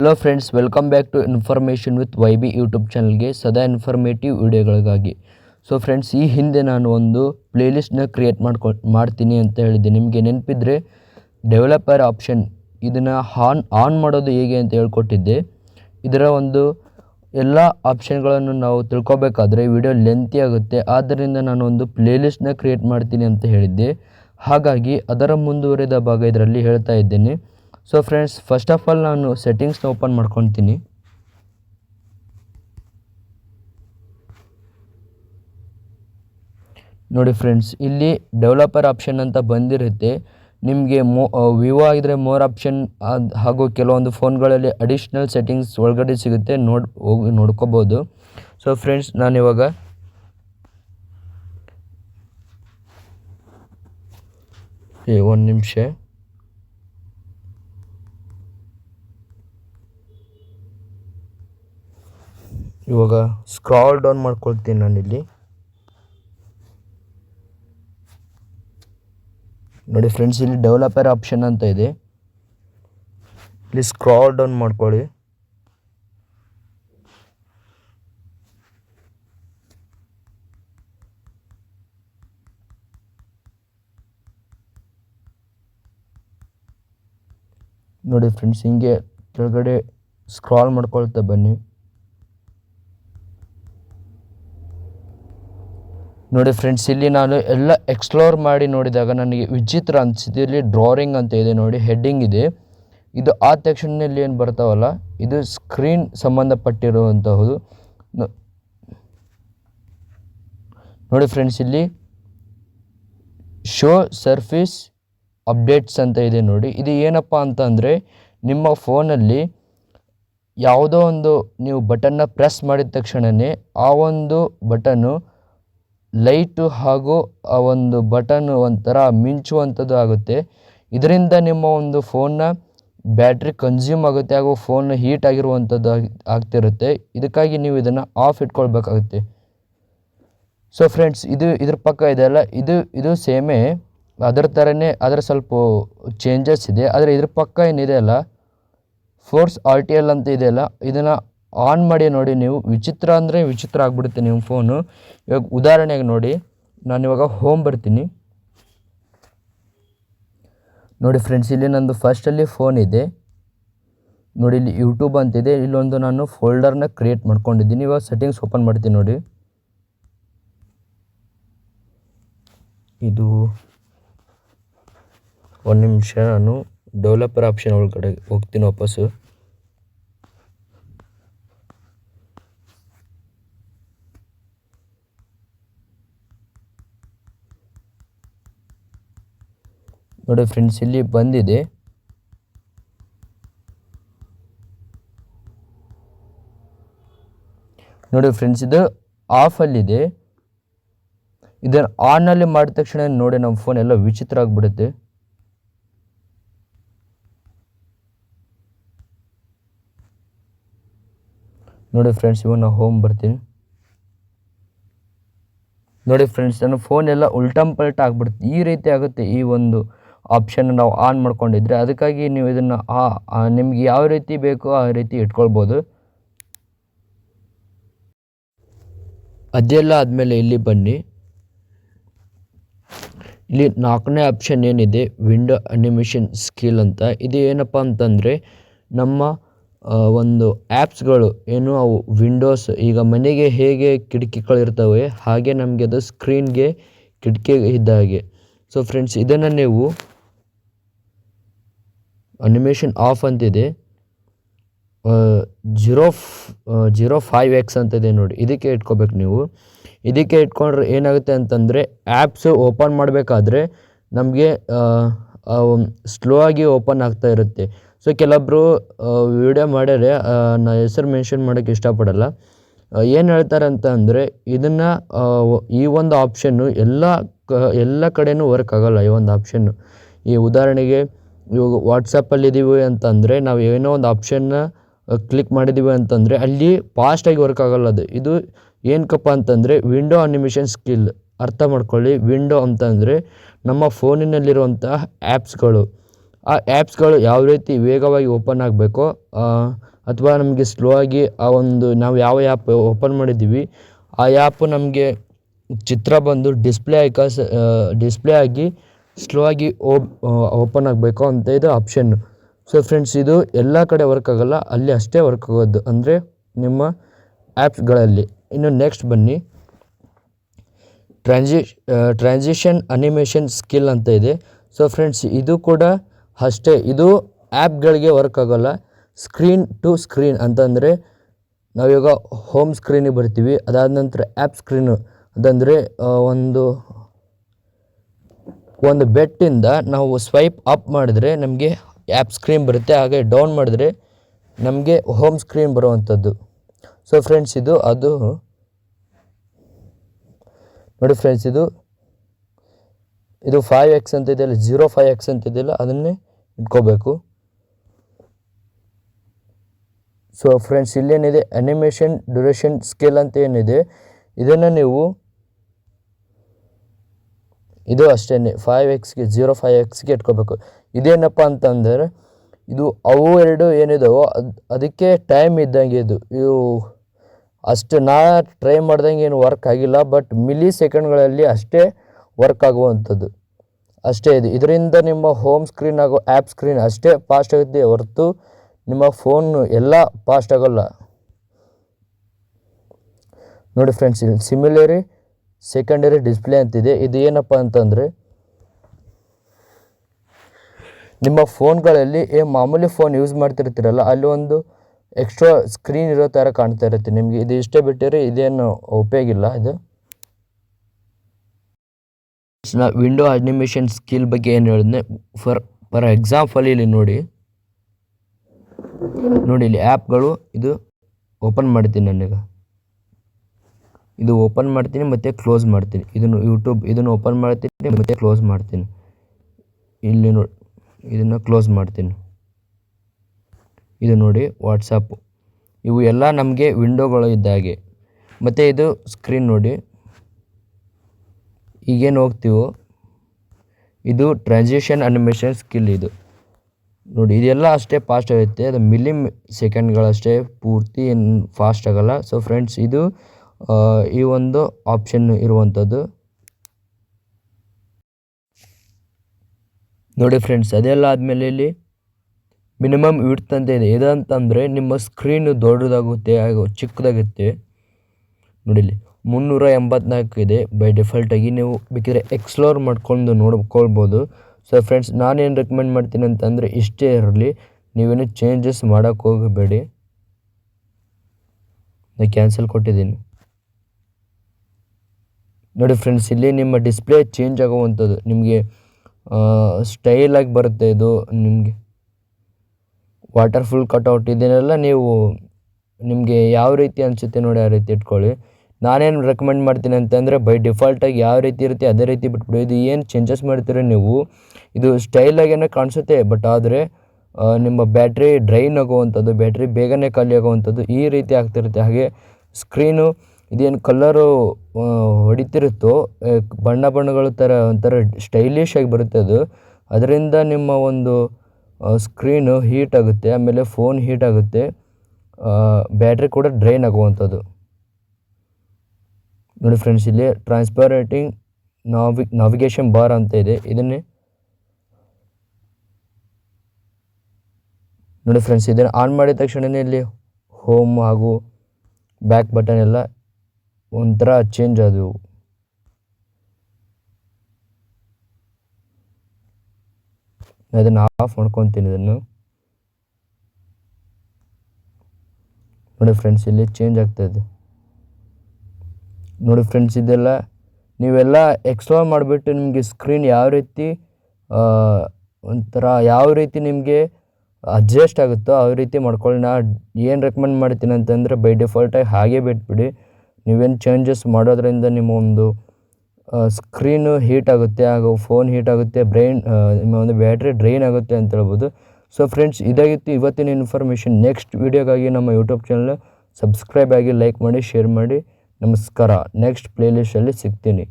Hello friends welcome back to information with Y B YouTube ಚಾನಲ್ಗೆ ಸದಾ informative ವಿಡಿಯೋಗಳಿಗಾಗಿ so friends ಈ ಹಿಂದೆ ನಾನು ಒಂದು ಪ್ಲೇಲಿಸ್ಟ್ನ ಕ್ರಿಯೇಟ್ ಮಾಡ್ಕೊ, ಮಾಡ್ತೀನಿ ಅಂತ ಹೇಳಿದ್ದೆ. ನಿಮಗೆ ನೆನಪಿದ್ರೆ ಡೆವಲಪರ್ ಆಪ್ಷನ್ ಇದನ್ನು ಆನ್ ಆನ್ ಮಾಡೋದು ಹೇಗೆ ಅಂತ ಹೇಳ್ಕೊಟ್ಟಿದ್ದೆ. ಇದರ ಒಂದು ಎಲ್ಲ ಆಪ್ಷನ್ಗಳನ್ನು ನಾವು ತಿಳ್ಕೊಬೇಕಾದ್ರೆ ವಿಡಿಯೋ ಲೆಂತಿ ಆಗುತ್ತೆ. ಆದ್ದರಿಂದ ನಾನು ಒಂದು ಪ್ಲೇಲಿಸ್ಟ್ನ ಕ್ರಿಯೇಟ್ ಮಾಡ್ತೀನಿ ಅಂತ ಹೇಳಿದ್ದೆ. ಹಾಗಾಗಿ ಅದರ ಮುಂದುವರಿದ ಭಾಗ ಇದರಲ್ಲಿ ಹೇಳ್ತಾ ಇದ್ದೇನೆ. So friends first of all ನಾನು ಸೆಟ್ಟಿಂಗ್ಸ್ನ ಓಪನ್ ಮಾಡ್ಕೊತೀನಿ. ನೋಡಿ ಫ್ರೆಂಡ್ಸ್ ಇಲ್ಲಿ ಡೆವಲಪರ್ ಆಪ್ಷನ್ ಅಂತ ಬಂದಿರುತ್ತೆ. ನಿಮಗೆ ಮೋ ವಿವೋ ಆಗಿದ್ರೆ ಮೋರ್ ಆಪ್ಷನ್ ಹಾಗೂ ಕೆಲವೊಂದು ಫೋನ್ಗಳಲ್ಲಿ ಅಡಿಷ್ನಲ್ ಸೆಟ್ಟಿಂಗ್ಸ್ ಒಳಗಡೆ ಸಿಗುತ್ತೆ. ನೋಡಿ, ಹೋಗಿ ನೋಡ್ಕೋಬೋದು. ಸೊ ಫ್ರೆಂಡ್ಸ್ ನಾನಿವಾಗ ಒಂದು ನಿಮಿಷ. ಇವಾಗ ಸ್ಕ್ರಾಲ್ ಡೌನ್ ಮಾಡ್ಕೊಳ್ತೀನಿ ನಾನಿಲ್ಲಿ. ನೋಡಿ ಫ್ರೆಂಡ್ಸ್ ಇಲ್ಲಿ ಡೆವಲಪರ್ ಆಪ್ಷನ್ ಅಂತ ಇದೆ. ಇಲ್ಲಿ ಸ್ಕ್ರಾಲ್ ಡೌನ್ ಮಾಡ್ಕೊಳ್ಳಿ. ನೋಡಿ ಫ್ರೆಂಡ್ಸ್ ಹಿಂಗೆ ಕೆಳಗಡೆ ಸ್ಕ್ರಾಲ್ ಮಾಡ್ಕೊಳ್ತಾ ಬನ್ನಿ. ನೋಡಿ ಫ್ರೆಂಡ್ಸ್ ಇಲ್ಲಿ ನಾನು ಎಲ್ಲ ಎಕ್ಸ್ಪ್ಲೋರ್ ಮಾಡಿ ನೋಡಿದಾಗ ನನಗೆ ವಿಚಿತ್ರ ಅನಿಸಿದೆ ಇಲ್ಲಿ ಡ್ರಾರಿಂಗ್ ಅಂತ ಇದೆ ನೋಡಿ ಹೆಡ್ಡಿಂಗ್ ಇದೆ. ಇದು ಆ ತಕ್ಷಣದಲ್ಲಿ ಏನು ಬರ್ತಾವಲ್ಲ, ಇದು ಸ್ಕ್ರೀನ್ ಸಂಬಂಧಪಟ್ಟಿರುವಂತಹದು. ನೋಡಿ ಫ್ರೆಂಡ್ಸ್ ಇಲ್ಲಿ ಶೋ ಸರ್ಫೀಸ್ ಅಪ್ಡೇಟ್ಸ್ ಅಂತ ಇದೆ ನೋಡಿ. ಇದು ಏನಪ್ಪ ಅಂತಂದರೆ ನಿಮ್ಮ ಫೋನಲ್ಲಿ ಯಾವುದೋ ಒಂದು ನೀವು ಬಟನ್ನ ಪ್ರೆಸ್ ಮಾಡಿದ ತಕ್ಷಣವೇ ಆ ಒಂದು ಬಟನ್ನು ಲೈಟು ಹಾಗೂ ಆ ಒಂದು ಬಟನ್ ಒಂಥರ ಮಿಂಚುವಂಥದ್ದು ಆಗುತ್ತೆ. ಇದರಿಂದ ನಿಮ್ಮ ಒಂದು ಫೋನ್ನ ಬ್ಯಾಟ್ರಿ ಕನ್ಸ್ಯೂಮ್ ಆಗುತ್ತೆ ಹಾಗೂ ಫೋನ್ ಹೀಟ್ ಆಗಿರುವಂಥದ್ದು ಆಗಿ, ಆಗ್ತಿರುತ್ತೆ. ಇದಕ್ಕಾಗಿ ನೀವು ಇದನ್ನು ಆಫ್ ಇಟ್ಕೊಳ್ಬೇಕಾಗುತ್ತೆ. ಸೊ ಫ್ರೆಂಡ್ಸ್ ಇದು ಇದ್ರ ಪಕ್ಕ ಇದೆಯಲ್ಲ ಇದು ಇದು ಸೇಮೇ. ಅದರ ಥರನೇ ಅದರ ಸ್ವಲ್ಪ ಚೇಂಜಸ್ ಇದೆ. ಆದರೆ ಇದ್ರ ಪಕ್ಕ ಏನಿದೆ ಅಲ್ಲ? ಫೋರ್ಸ್ ಆರ್ ಟಿ ಎಲ್ ಅಂತ ಇದೆಯಲ್ಲ ಇದನ್ನು ಆನ್ ಮಾಡಿ ನೋಡಿ ನೀವು ವಿಚಿತ್ರ ಅಂದರೆ ವಿಚಿತ್ರ ಆಗಿಬಿಡುತ್ತೆ ನಿಮ್ಮ ಫೋನು ಇವಾಗ ಉದಾಹರಣೆಗೆ ನೋಡಿ, ನಾನು ಇವಾಗ ಹೋಮ್ ಬರ್ತೀನಿ. ನೋಡಿ ಫ್ರೆಂಡ್ಸ್ ಇಲ್ಲಿ ನಂದು ಫಸ್ಟಲ್ಲಿ ಫೋನ್ ಇದೆ. ನೋಡಿ ಇಲ್ಲಿ ಯೂಟ್ಯೂಬ್ ಅಂತಿದೆ ಇಲ್ಲೊಂದು ನಾನು ಫೋಲ್ಡರ್ನ ಕ್ರಿಯೇಟ್ ಮಾಡ್ಕೊಂಡಿದ್ದೀನಿ. ಇವಾಗ ಸೆಟ್ಟಿಂಗ್ಸ್ ಓಪನ್ ಮಾಡ್ತೀನಿ ನೋಡಿ. ಇದು ಒಂದು ನಿಮಿಷ, ನಾನು ಡೆವಲಪರ್ ಆಪ್ಷನ್ ಒಳಗಡೆ ಹೋಗ್ತೀನಿ ವಾಪಸ್ಸು. ನೋಡಿ ಫ್ರೆಂಡ್ಸ್, ಇಲ್ಲಿ ಬಂದಿದೆ. ನೋಡಿ ಫ್ರೆಂಡ್ಸ್, ಇದು ಆಫಲ್ಲಿದೆ ಇದನ್ನು ಆನಲ್ಲಿ ಮಾಡಿದ ತಕ್ಷಣ ನೋಡಿ, ನಮ್ಮ ಫೋನ್ ಎಲ್ಲ ವಿಚಿತ್ರ ಆಗಿಬಿಡುತ್ತೆ. ನೋಡಿ ಫ್ರೆಂಡ್ಸ್, ಇವಾಗ ನಾವು ಹೋಮ್ ಬರ್ತೀನಿ. ನೋಡಿ ಫ್ರೆಂಡ್ಸ್, ನನ್ನ ಫೋನ್ ಎಲ್ಲ ಉಲ್ಟಂ ಪಲ್ಟ ಆಗಿಬಿಡುತ್ತೆ. ಈ ರೀತಿ ಆಗುತ್ತೆ ಈ ಒಂದು ಆಪ್ಷನ್ ನಾವು ಆನ್ ಮಾಡ್ಕೊಂಡಿದ್ರೆ ಅದಕ್ಕಾಗಿ ನೀವು ಇದನ್ನು ಆ ನಿಮ್ಗೆ ಯಾವ ರೀತಿ ಬೇಕೋ ಆ ರೀತಿ ಇಟ್ಕೊಳ್ಬೋದು. ಅದೆಲ್ಲ ಆದಮೇಲೆ ಇಲ್ಲಿ ಬನ್ನಿ. ಇಲ್ಲಿ ನಾಲ್ಕನೇ ಆಪ್ಷನ್ ಏನಿದೆ? ವಿಂಡೋ ಅನಿಮೇಷನ್ ಸ್ಕಿಲ್ ಅಂತ. ಇದು ಏನಪ್ಪ ಅಂತಂದರೆ ನಮ್ಮ ಒಂದು ಆ್ಯಪ್ಸ್ಗಳು ಏನು ಅವು ವಿಂಡೋಸ್ ಈಗ ಮನೆಗೆ ಹೇಗೆ ಕಿಟಕಿಗಳಿರ್ತವೆ ಹಾಗೆ ನಮಗೆ ಅದು ಸ್ಕ್ರೀನ್ಗೆ ಕಿಟಕಿ ಇದ್ದ ಹಾಗೆ ಸೊ ಫ್ರೆಂಡ್ಸ್ ಇದನ್ನು ನೀವು ಅನಿಮೇಷನ್ ಆಫ್ ಅಂತಿದೆ. ಜೀರೋ ಜೀರೋ ಫೈವ್ ಎಕ್ಸ್ ಅಂತಿದೆ ನೋಡಿ. ಇದಕ್ಕೆ ಇಟ್ಕೋಬೇಕು ನೀವು. ಇದಕ್ಕೆ ಇಟ್ಕೊಂಡ್ರೆ ಏನಾಗುತ್ತೆ ಅಂತಂದರೆ ಆ್ಯಪ್ಸು ಓಪನ್ ಮಾಡಬೇಕಾದ್ರೆ ನಮಗೆ ಸ್ಲೋ ಆಗಿ ಓಪನ್ ಆಗ್ತಾ ಇರುತ್ತೆ. ಸೊ ಕೆಲವೊಬ್ಬರು ವಿಡಿಯೋ ಮಾಡ್ಯಾರೆ ನಾ ಹೆಸರು ಮೆನ್ಷನ್ ಮಾಡೋಕ್ಕೆ ಇಷ್ಟಪಡಲ್ಲ. ಏನು ಹೇಳ್ತಾರೆ ಅಂತ ಅಂದರೆ, ಇದನ್ನು ಈ ಒಂದು ಆಪ್ಷನ್ನು ಎಲ್ಲ ಕ, ಎಲ್ಲ ಕಡೆಯೂ ವರ್ಕ್ ಆಗೋಲ್ಲ ಈ ಒಂದು ಆಪ್ಷನ್ನು ಈ ಉದಾಹರಣೆಗೆ ಇವಾಗ ವಾಟ್ಸಪ್ಪಲ್ಲಿ ಇದ್ದೀವಿ ಅಂತಂದರೆ ನಾವು ಏನೋ ಒಂದು ಆಪ್ಷನ್ನ ಕ್ಲಿಕ್ ಮಾಡಿದ್ದೀವಿ ಅಂತಂದರೆ ಅಲ್ಲಿ ಫಾಸ್ಟಾಗಿ ವರ್ಕ್ ಆಗೋಲ್ಲ ಅದು. ಇದು ಏನಕ್ಕಪ್ಪ ಅಂತಂದರೆ ವಿಂಡೋ ಅನಿಮೇಷನ್ ಸ್ಕಿಲ್ ಅರ್ಥ ಮಾಡ್ಕೊಳ್ಳಿ. ವಿಂಡೋ ಅಂತಂದರೆ ನಮ್ಮ ಫೋನಿನಲ್ಲಿರುವಂತಹ ಆ್ಯಪ್ಸ್ಗಳು ಆ ಆ್ಯಪ್ಸ್ಗಳು ಯಾವ ರೀತಿ ವೇಗವಾಗಿ ಓಪನ್ ಆಗಬೇಕೋ ಅಥವಾ ನಮಗೆ ಸ್ಲೋ ಆಗಿ ಆ ಒಂದು, ನಾವು ಯಾವ ಆ್ಯಪ್ ಓಪನ್ ಮಾಡಿದ್ದೀವಿ ಆ ಆ್ಯಪ್ ನಮಗೆ ಚಿತ್ರ ಬಂದು ಡಿಸ್ಪ್ಲೇ ಐಕಾಸ್ ಡಿಸ್ಪ್ಲೇ ಆಗಿ ಸ್ಲೋ ಆಗಿ ಓಪನ್ ಆಗಬೇಕು ಅಂತ ಇದು ಆಪ್ಷನ್. ಸೊ ಫ್ರೆಂಡ್ಸ್ ಇದು ಎಲ್ಲ ಕಡೆ ವರ್ಕ್ ಆಗೋಲ್ಲ, ಅಲ್ಲಿ ಅಷ್ಟೇ ವರ್ಕ್ ಆಗೋದು. ಅಂದರೆ ನಿಮ್ಮ ಆ್ಯಪ್ಸ್ಗಳಲ್ಲಿ ಇನ್ನು ನೆಕ್ಸ್ಟ್ ಬನ್ನಿ. ಟ್ರಾನ್ಸಿ ಟ್ರಾನ್ಸಿಷನ್ ಅನಿಮೇಷನ್ ಸ್ಕಿಲ್ ಅಂತ ಇದೆ. ಸೊ ಫ್ರೆಂಡ್ಸ್ ಇದು ಕೂಡ ಅಷ್ಟೇ. ಇದು ಆ್ಯಪ್ಗಳಿಗೆ ವರ್ಕ್ ಆಗೋಲ್ಲ. ಸ್ಕ್ರೀನ್ ಟು ಸ್ಕ್ರೀನ್ ಅಂತಂದರೆ ನಾವೀಗ ಹೋಮ್ ಸ್ಕ್ರೀನಿಗೆ ಬರ್ತೀವಿ. ಅದಾದ ನಂತರ ಆ್ಯಪ್ ಸ್ಕ್ರೀನು ಅದಂದರೆ ಒಂದು ಒಂದು ಬೆಟ್ಟಿಂದ ನಾವು ಸ್ವೈಪ್ ಅಪ್ ಮಾಡಿದ್ರೆ ನಮಗೆ ಆ್ಯಪ್ ಸ್ಕ್ರೀನ್ ಬರುತ್ತೆ, ಹಾಗೆ ಡೌನ್ ಮಾಡಿದ್ರೆ ನಮಗೆ ಹೋಮ್ ಸ್ಕ್ರೀನ್ ಬರುವಂಥದ್ದು. ಸೊ ಫ್ರೆಂಡ್ಸ್ ಇದು, ಅದು ನೋಡಿ ಫ್ರೆಂಡ್ಸ್ ಇದು ಇದು ಫೈವ್ ಎಕ್ಸ್ ಅಂತ ಇದೆಯಲ್ಲ ಜೀರೋ ಫೈವ್ ಎಕ್ಸ್ ಅಂತ ಇದೆಯಲ್ಲ, ಅದನ್ನೇ ಇಟ್ಕೋಬೇಕು. ಸೊ ಫ್ರೆಂಡ್ಸ್ ಇಲ್ಲೇನಿದೆ ಅನಿಮೇಷನ್ ಡ್ಯೂರೇಷನ್ ಸ್ಕೇಲ್ ಅಂತ ಏನಿದೆ, ಇದನ್ನು ನೀವು ಇದು ಅಷ್ಟೇ ಫೈವ್ ಎಕ್ಸ್ಗೆ ಜೀರೋ ಫೈವ್ ಎಕ್ಸ್ಗೆ ಇಟ್ಕೋಬೇಕು. ಇದೇನಪ್ಪ ಅಂತಂದರೆ, ಇದು ಅವು ಎರಡು ಏನಿದಾವೋ ಅದು, ಅದಕ್ಕೆ ಟೈಮ್ ಇದ್ದಂಗೆ ಇದು. ಇವು ಅಷ್ಟು ನಾ ಟ್ರೈ ಮಾಡ್ದಂಗೆ ಏನು ವರ್ಕ್ ಆಗಿಲ್ಲ ಬಟ್ ಮಿಲಿ ಸೆಕೆಂಡ್ಗಳಲ್ಲಿ ಅಷ್ಟೇ ವರ್ಕ್ ಆಗುವಂಥದ್ದು. ಅಷ್ಟೇ ಇದು. ಇದರಿಂದ ನಿಮ್ಮ ಹೋಮ್ ಸ್ಕ್ರೀನ್ ಆಗೋ ಆ್ಯಪ್ ಸ್ಕ್ರೀನ್ ಅಷ್ಟೇ ಫಾಸ್ಟ್ ಆಗುತ್ತೆ ಹೊರತು ನಿಮ್ಮ ಫೋನು ಎಲ್ಲ ಫಾಸ್ಟ್ ಆಗೋಲ್ಲ. ನೋಡಿ ಫ್ರೆಂಡ್ಸ್ ಇಲ್ಲಿ ಸಿಮಿಲರಿ ಸೆಕೆಂಡರಿ ಡಿಸ್ಪ್ಲೇ ಅಂತಿದೆ. ಇದು ಏನಪ್ಪ ಅಂತಂದರೆ, ನಿಮ್ಮ ಫೋನ್ಗಳಲ್ಲಿ, ಏ, ಮಾಮೂಲಿ ಫೋನ್ ಯೂಸ್ ಮಾಡ್ತಿರ್ತೀರಲ್ಲ, ಅಲ್ಲಿ ಒಂದು ಎಕ್ಸ್ಟ್ರಾ ಸ್ಕ್ರೀನ್ ಇರೋ ಥರ ಕಾಣ್ತಾ ಇರುತ್ತೆ. ನಿಮಗೆ ಇದು ಇಷ್ಟೇ ಬಿಟ್ಟರೆ ಇದೇನು ಉಪಯೋಗ ಇಲ್ಲ ಇದು. ವಿಂಡೋ ಅನಿಮೇಷನ್ ಸ್ಕಿಲ್ ಬಗ್ಗೆ ಏನು ಹೇಳಿದ್ನೆ ಫಾರ್ ಫಾರ್ ಎಕ್ಸಾಂಪಲ್ ಇಲ್ಲಿ ನೋಡಿ. ನೋಡಿ ಇಲ್ಲಿ ಆ್ಯಪ್ಗಳು ಇದು ಓಪನ್ ಮಾಡ್ತೀನಿ ನಾನೀಗ. ಇದು ಓಪನ್ ಮಾಡ್ತೀನಿ ಮತ್ತು ಕ್ಲೋಸ್ ಮಾಡ್ತೀನಿ. ಇದನ್ನು ಯೂಟ್ಯೂಬ್ ಇದನ್ನು ಓಪನ್ ಮಾಡ್ತೀನಿ ಮತ್ತು ಕ್ಲೋಸ್ ಮಾಡ್ತೀನಿ. ಇಲ್ಲಿ ನೋಡಿ, ಇದನ್ನು ಕ್ಲೋಸ್ ಮಾಡ್ತೀನಿ. ಇದು ನೋಡಿ ವಾಟ್ಸಪ್ಪು ಇವು ಎಲ್ಲ ನಮಗೆ ವಿಂಡೋಗಳು ಇದ್ದಾಗೆ ಮತ್ತು ಇದು ಸ್ಕ್ರೀನ್ ನೋಡಿ. ಈಗೇನು ಹೋಗ್ತೀವೋ? ಇದು ಟ್ರಾನ್ಸಿಷನ್ ಅನಿಮೇಷನ್ ಸ್ಕಿಲ್ ಇದು. ನೋಡಿ, ಇದೆಲ್ಲ ಅಷ್ಟೇ ಫಾಸ್ಟ್ ಆಗುತ್ತೆ. ಅದು ಮಿಲಿ ಸೆಕೆಂಡ್ಗಳಷ್ಟೇ ಪೂರ್ತಿ ಏನು ಫಾಸ್ಟ್ ಆಗೋಲ್ಲ. ಸೊ ಫ್ರೆಂಡ್ಸ್ ಇದು ಈ ಒಂದು ಆಪ್ಷನ್ ಇರುವಂಥದ್ದು. ನೋಡಿ ಫ್ರೆಂಡ್ಸ್ ಅದೆಲ್ಲ ಆದಮೇಲೆ ಇಲ್ಲಿ ಮಿನಿಮಮ್ ವಿಡ್ತ್ ಅಂತ ಇದೆ. ಇದಂತಂದರೆ ನಿಮ್ಮ ಸ್ಕ್ರೀನ್ ದೊಡ್ಡದಾಗುತ್ತೆ, ಹಾಗೂ ಚಿಕ್ಕದಾಗುತ್ತೆ. ನೋಡಿ ಇಲ್ಲಿ ಮುನ್ನೂರ ಎಂಬತ್ನಾಲ್ಕು ಇದೆ ಬೈ ಡಿಫಾಲ್ಟಾಗಿ ನೀವು ಬೇಕಿದ್ರೆ ಎಕ್ಸ್ಪ್ಲೋರ್ ಮಾಡ್ಕೊಂಡು ನೋಡ್ಕೊಳ್ಬೋದು. ಸೊ ಫ್ರೆಂಡ್ಸ್ ನಾನೇನು ರೆಕಮೆಂಡ್ ಮಾಡ್ತೀನಿ ಅಂತಂದರೆ ಇಷ್ಟೇ ಇರಲಿ. ನೀವೇನು ಚೇಂಜಸ್ ಮಾಡೋಕ್ಕೆ ಹೋಗಬೇಡಿ. ನಾನು ಕ್ಯಾನ್ಸಲ್ ಕೊಟ್ಟಿದ್ದೀನಿ. ನೋಡಿ ಫ್ರೆಂಡ್ಸ್ ಇಲ್ಲಿ ನಿಮ್ಮ ಡಿಸ್ಪ್ಲೇ ಚೇಂಜ್ ಆಗುವಂಥದ್ದು. ನಿಮಗೆ ಸ್ಟೈಲಾಗಿ ಬರುತ್ತೆ ಇದು. ನಿಮಗೆ ವಾಟರ್ ಫುಲ್ ಕಟ್ಔಟ್ ಇದನ್ನೆಲ್ಲ ನೀವು ನಿಮಗೆ ಯಾವ ರೀತಿ ಅನಿಸುತ್ತೆ ನೋಡಿ ಆ ರೀತಿ ಇಟ್ಕೊಳ್ಳಿ. ನಾನೇನು ರೆಕಮೆಂಡ್ ಮಾಡ್ತೀನಿ ಅಂತಂದರೆ ಬೈ ಡಿಫಾಲ್ಟಾಗಿ ಯಾವ ರೀತಿ ಇರುತ್ತೆ, ಅದೇ ರೀತಿ ಬಿಟ್ಬಿಡಿ. ಇದು ಏನು ಚೇಂಜಸ್ ಮಾಡ್ತೀರ ನೀವು, ಇದು ಸ್ಟೈಲಾಗೇನೋ ಕಾಣಿಸುತ್ತೆ ಬಟ್ ಆದರೆ ನಿಮ್ಮ ಬ್ಯಾಟ್ರಿ ಡ್ರೈನ್ ಆಗುವಂಥದ್ದು ಬ್ಯಾಟ್ರಿ ಬೇಗನೆ ಖಾಲಿ ಆಗುವಂಥದ್ದು ಈ ರೀತಿ ಆಗ್ತಿರುತ್ತೆ. ಹಾಗೆ ಸ್ಕ್ರೀನು ಇದೇನು ಕಲ್ಲರು ಹೊಡಿತಿರುತ್ತೋ ಬಣ್ಣ ಬಣ್ಣಗಳ ಥರ ಒಂಥರ ಸ್ಟೈಲಿಶ್ ಆಗಿ ಬರುತ್ತೆ ಅದು. ಅದರಿಂದ ನಿಮ್ಮ ಒಂದು ಸ್ಕ್ರೀನು ಹೀಟ್ ಆಗುತ್ತೆ, ಆಮೇಲೆ ಫೋನ್ ಹೀಟ್ ಆಗುತ್ತೆ ಬ್ಯಾಟ್ರಿ ಕೂಡ ಡ್ರೈನ್ ಆಗುವಂಥದ್ದು. ನೋಡಿ ಫ್ರೆಂಡ್ಸ್ ಇಲ್ಲಿ ಟ್ರಾನ್ಸ್ಪರೇಟಿಂಗ್ ನಾವಿ ನಾವಿಗೇಷನ್ ಬಾರ್ ಅಂತ ಇದೆ. ಇದನ್ನೇ ನೋಡಿ ಫ್ರೆಂಡ್ಸ್ ಇದನ್ನು ಆನ್ ಮಾಡಿದ ತಕ್ಷಣವೇ ಇಲ್ಲಿ ಹೋಮ್ ಹಾಗೂ ಬ್ಯಾಕ್ ಬಟನ್ ಎಲ್ಲ ಒಂಥರ ಚೇಂಜ್ ಅದು ಅದನ್ನು ಆಫ್ ಮಾಡ್ಕೊತೀನಿ ಇದನ್ನು ನೋಡಿ ಫ್ರೆಂಡ್ಸ್ ಇಲ್ಲಿ ಚೇಂಜ್ ಆಗ್ತಾಯಿದೆ ನೋಡಿ ಫ್ರೆಂಡ್ಸ್ ಇದೆಲ್ಲ, ನೀವೆಲ್ಲ ಎಕ್ಸ್ಪ್ಲೋರ್ ಮಾಡಿಬಿಟ್ಟು ನಿಮಗೆ ಸ್ಕ್ರೀನ್ ಯಾವ ರೀತಿ ಒಂಥರ ಯಾವ ರೀತಿ ನಿಮಗೆ ಅಡ್ಜಸ್ಟ್ ಆಗುತ್ತೋ, ಆ ರೀತಿ ಮಾಡ್ಕೊಳ್ಳಿ. ನಾ ಏನು ರೆಕಮೆಂಡ್ ಮಾಡ್ತೀನಿ ಅಂತಂದರೆ ಬೈ ಡಿಫಾಲ್ಟಾಗಿ ಹಾಗೇ ಬಿಟ್ಬಿಡಿ. ನೀವೇನು ಚೇಂಜಸ್ ಮಾಡೋದ್ರಿಂದ ನಿಮ್ಮ ಒಂದು ಸ್ಕ್ರೀನು ಹೀಟ್ ಆಗುತ್ತೆ, ಹಾಗೂ ಫೋನ್ ಹೀಟ್ ಆಗುತ್ತೆ ಬ್ರೈನ್ ನಿಮ್ಮ ಒಂದು ಬ್ಯಾಟ್ರಿ ಡ್ರೈನ್ ಆಗುತ್ತೆ ಅಂತ ಹೇಳ್ಬೋದು. ಸೊ ಫ್ರೆಂಡ್ಸ್ ಇದಾಗಿತ್ತು ಇವತ್ತಿನ ಇನ್ಫಾರ್ಮೇಷನ್ ನೆಕ್ಸ್ಟ್ ವೀಡಿಯೋಗಾಗಿ ನಮ್ಮ ಯೂಟ್ಯೂಬ್ ಚಾನಲ್ ಸಬ್ಸ್ಕ್ರೈಬ್ ಆಗಿ ಲೈಕ್ ಮಾಡಿ ಶೇರ್ ಮಾಡಿ. ನಮಸ್ಕಾರ. ನೆಕ್ಸ್ಟ್ ಪ್ಲೇಲಿಸ್ಟಲ್ಲಿ ಸಿಗ್ತೀನಿ.